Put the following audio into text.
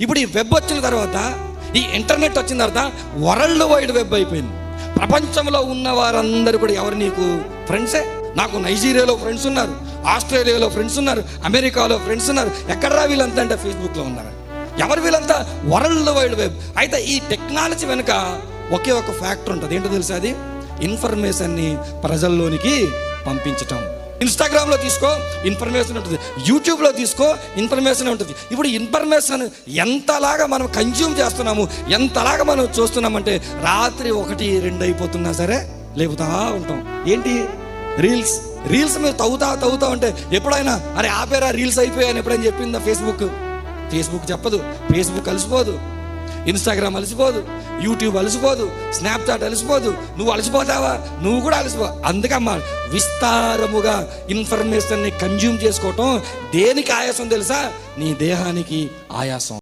ఇప్పుడు ఈ వెబ్ వచ్చిన తర్వాత ఈ ఇంటర్నెట్ వచ్చిన తర్వాత వరల్డ్ వైడ్ వెబ్ అయిపోయింది. ప్రపంచంలో ఉన్న వారందరూ కూడా ఎవరు నీకు ఫ్రెండ్సే? నాకు నైజీరియాలో ఫ్రెండ్స్ ఉన్నారు ఆస్ట్రేలియాలో ఫ్రెండ్స్ ఉన్నారు అమెరికాలో ఫ్రెండ్స్ ఉన్నారు. ఎక్కడరా వీళ్ళంతా అంటే ఫేస్బుక్లో ఉన్నారు? ఎవరు వీళ్ళంతా? World wide web. అయితే ఈ టెక్నాలజీ వెనుక ఒకే ఒక ఫ్యాక్టర్ ఉంటుంది. ఏంటో తెలుసా అది? ఇన్ఫర్మేషన్ని ప్రజల్లోనికి పంపించటం. ఇన్స్టాగ్రామ్లో తీసుకో ఇన్ఫర్మేషన్ ఉంటుంది. యూట్యూబ్లో తీసుకో ఇన్ఫర్మేషన్ ఉంటుంది. ఇప్పుడు ఇన్ఫర్మేషన్ ఎంతలాగా మనం కన్జ్యూమ్ చేస్తున్నాము ఎంతలాగా మనం చూస్తున్నామంటే రాత్రి ఒకటి రెండు అయిపోతున్నా సరే లేపుతా ఉంటాం. ఏంటి? రీల్స్ రీల్స్ మీరు తవ్వుతా తవ్వుతా ఉంటే ఎప్పుడైనా అరే ఆపేరా రీల్స్ అయిపోయాయని ఎప్పుడైనా చెప్పిందా ఫేస్బుక్ ఫేస్బుక్ చెప్పదు. ఫేస్బుక్ కలిసిపోదు. ఇన్స్టాగ్రామ్ అలసిపోదు యూట్యూబ్ అలసిపోదు స్నాప్చాట్ అలసిపోదు. నువ్వు అలసిపోతావా? నువ్వు కూడా అలసిపో. అందుకమ్మా విస్తారముగా ఇన్ఫర్మేషన్ని కన్జ్యూమ్ చేసుకోవటం దేనికి ఆయాసం తెలుసా? నీ దేహానికి ఆయాసం.